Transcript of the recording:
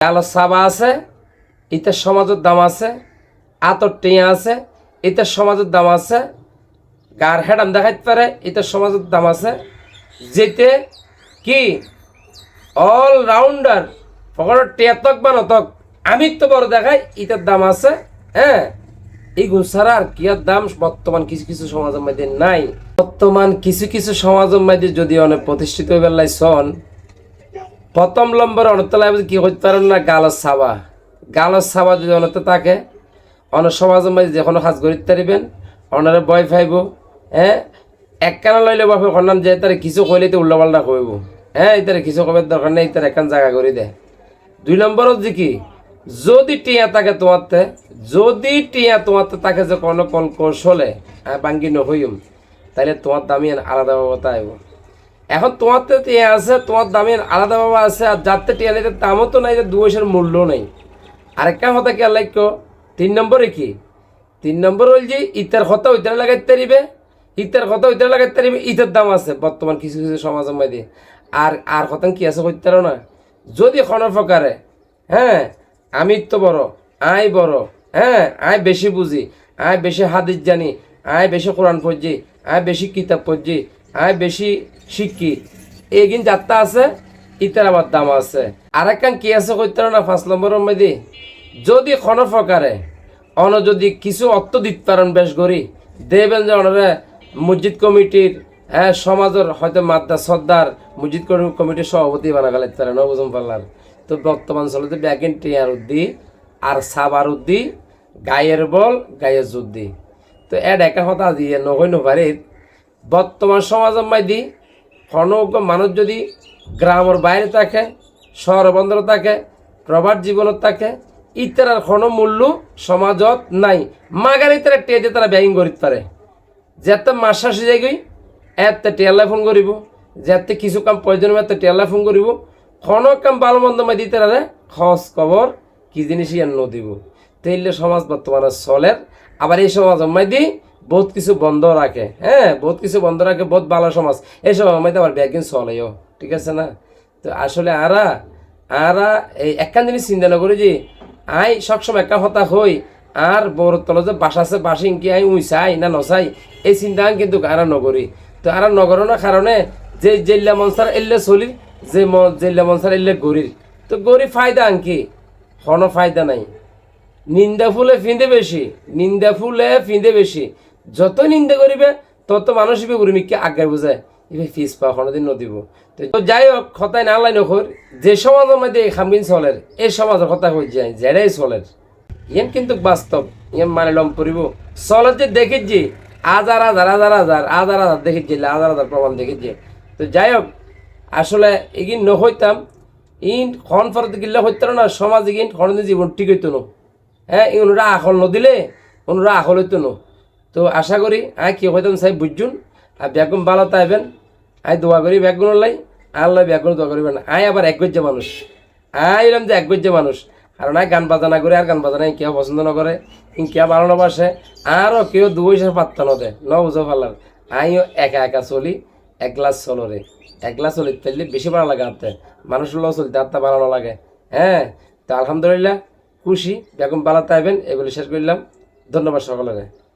কালো সাবা আছে, ইতার সমাজের দাম আছে, আতর টিয়া আছে, ইতার সমাজের দাম আছে, গার হেডাম দেখাইতে পারে, ইতার সমাজের দাম আছে। যেতে কি? অল রাউন্ডার ফকরের টেতক বা নতক আমি তো বড় দেখাই ইটার দাম আছে হ্যাঁ? এই গুছারা আর কি আর দাম বর্তমান কিছু কিছু সমাজের মধ্যে নাই। বর্তমান কিছু কিছু সমাজের মধ্যে যদি অনেক প্রতিষ্ঠিত হয়ে বেলাই সন প্রথম নম্বরে অনতলায় কি হইতে পারেন না? গালস সাবা গালস সাবা যদি অনত থাকে অন সমাজের মধ্যে যে কোনো কাজ করিতে পারিবেন অনারে বয় ফাইব হ্যাঁ এক কানা লইলে বাপে কন্যান যে তারে কিছু কইলে তো উল্টা পাল্টা কইব হ্যাঁ ইতারে কিছু কবার দরকার নেই তার একখান জায়গা করে দেয় দুই নম্বরত যে কি, যদি টিয়া থাকে তোমারতে, যদি টিয়া তোমারতে থাকে যে কোনো কল কৌশলে বাঙ্গি নহইম তাহলে তোমার দামি আলাদা বাবতা আইব। এখন তোমার তো টিয়া আছে, তোমার দামের আলাদা বাবা আছে, আর যাতে টিয়া নিতে দামও তো নাই, যে দু পয়সার মূল্য নেই। আরেকটা কথা কি লাইক তিন নম্বরে কি? তিন নম্বর হল যে ইতার কথা ওইটার লাগাইতে পারিবে, ইতার কথা ওইটার লাগাইতে পারিবে, ইতার দাম আছে, বর্তমান কিছু কিছু সমাজের মধ্যে। আর আর কথা কি আছে পারো না? যদি কোনো প্রকারে হ্যাঁ আমি তো বড়, আই বড় হ্যাঁ আই বেশি বুঝি, আই বেশি হাদিস জানি, আই বেশি কোরআন পড়ছি আই বেশি কিতাব পড়ছি আই বেশি শিক্ষি। এইগিন যাত্রা আছে, ইতার আবার দাম আছে। আর একখান কি আছে কইতে না? পাঁচ নম্বরের মধ্যে যদি কোনো প্রকারে অন যদি কিছু অর্থ দিতে পারেন বেশ করি দেবেন যে অনরে মসজিদ কমিটির হ্যাঁ সমাজের হয়তো মাদ্দা সর্দার মসজিদ কমি- কমিটির সভাপতি বানা গেলে তারা নবজম পাল্লার তো বর্তমান চলতে ব্যাগিন টিয়ার উদ্দি আর সাবার উদ্দি গায়ের বল গায়ের যুদ্ধি। তো এড একা কথা দিয়ে নহই নপারিত বর্তমান সমাজের মাইদি খনজ্ঞ মানুষ যদি গ্রামের বাইরে থাকে, শহর বন্দর থাকে প্রভাত জীবনত থাকে ইতার কোনো মূল্য সমাজত নাই। মাগার টেয়ে দিয়ে তারা ব্যাগিং করিতে পারে। যেতে মাস আসি যাই গই এতে টেলাই ফোন করিব। যেতে কিছু কাম প্রয়োজন এতে টেলাই ফোন করিব। কোনো কাম ভালো মন্দ মাই দিতে রে খস খবর কি জিনিস ইয়ান নদিব তেইলে সমাজ বর্তমানে চলের আবার এই সমাজ মাইদি বহুত কিছু বন্ধ রাখে। হ্যাঁ বহুত কিছু বন্ধ রাখে, বহুত ভালো সমাজ। এই সমাজ মাইদি আবার ব্যাগিন চলেও, ঠিক আছে না? তো আসলে আরা আরা এই একখান জিনিস চিন্তা না করি যে, আই সবসময় একা হতা হই, আর বড় তলে যে বাসা আছে, বাসিং কি আই উই চাই না নচাই এই চিন্তা কিন্তু আরা নগরি তো আরা নগরণের কারণে যে জেল্লা মনসার এল্লে চলি, যে জেল্লা মনসার এল্লে গরির। তো গরি ফায়দা আনকি কোনো ফায়দা নাই। নিন্দা ফুলে ফিঁদে বেশি, নিন্দা ফুলে ফিঁদে বেশি। যত নিন্দা করিবে, তত মানুষ ইবে উর্মিককে আজ্ঞায় বুঝায় ইবে ফিস পা কোনোদিন নদিব তো যাই হোক, কথায় না লাই নখর যে সমাজের মধ্যে এই খামবিন চলের এই সমাজের কথা হয়ে যায় জেড়াই চলের। ইয়ান কিন্তু বাস্তব, ইয়ান মানে লম করিব চলত যে দেখিছি হাজার হাজার হাজার হাজার হাজার হাজার দেখিছি হাজার হাজার প্রমাণ দেখিছি তো যাই হোক, আসলে এগিন নহইতাম ইন খন ফরত গিল্লে হইতে না, সমাজ ইগিন খনদিন জীবন ঠিক হইতো না। হ্যাঁ এই ওনারা আখল নদিলে ওনারা আখল হইতো না। তো আশা করি আয় কি হইতাম সাহেব বুঝছুন? আর ব্যাগুন ভালো তাইবেন আয় দোয়া করি ব্যাগুন লাই আল্লাহ ব্যাগুন দোয়া করিবেন। আয় আবার একগজ্য মানুষ। আয় এরম যে একগজ্য মানুষ। কারণ আয় গান বাজানা করে, আর গান বাজানা কেউ পছন্দ না করে কেউ ভালো না বাসে আরও কেউ দু পয়সা পাত্তা নদে, ন বুঝো পারলাম আইও একা একা চলি, এক গ্লাস চলো রে। এক গ্লাস চলি তাইলে বেশি ভালো লাগে আনতে মানুষের লোক চলতে আত্মা ভালো না লাগে। হ্যাঁ তো আলহামদুলিল্লাহ, খুশি বেগম বালা তাইবেন এগুলি শেষ করলাম। ধন্যবাদ সকলের।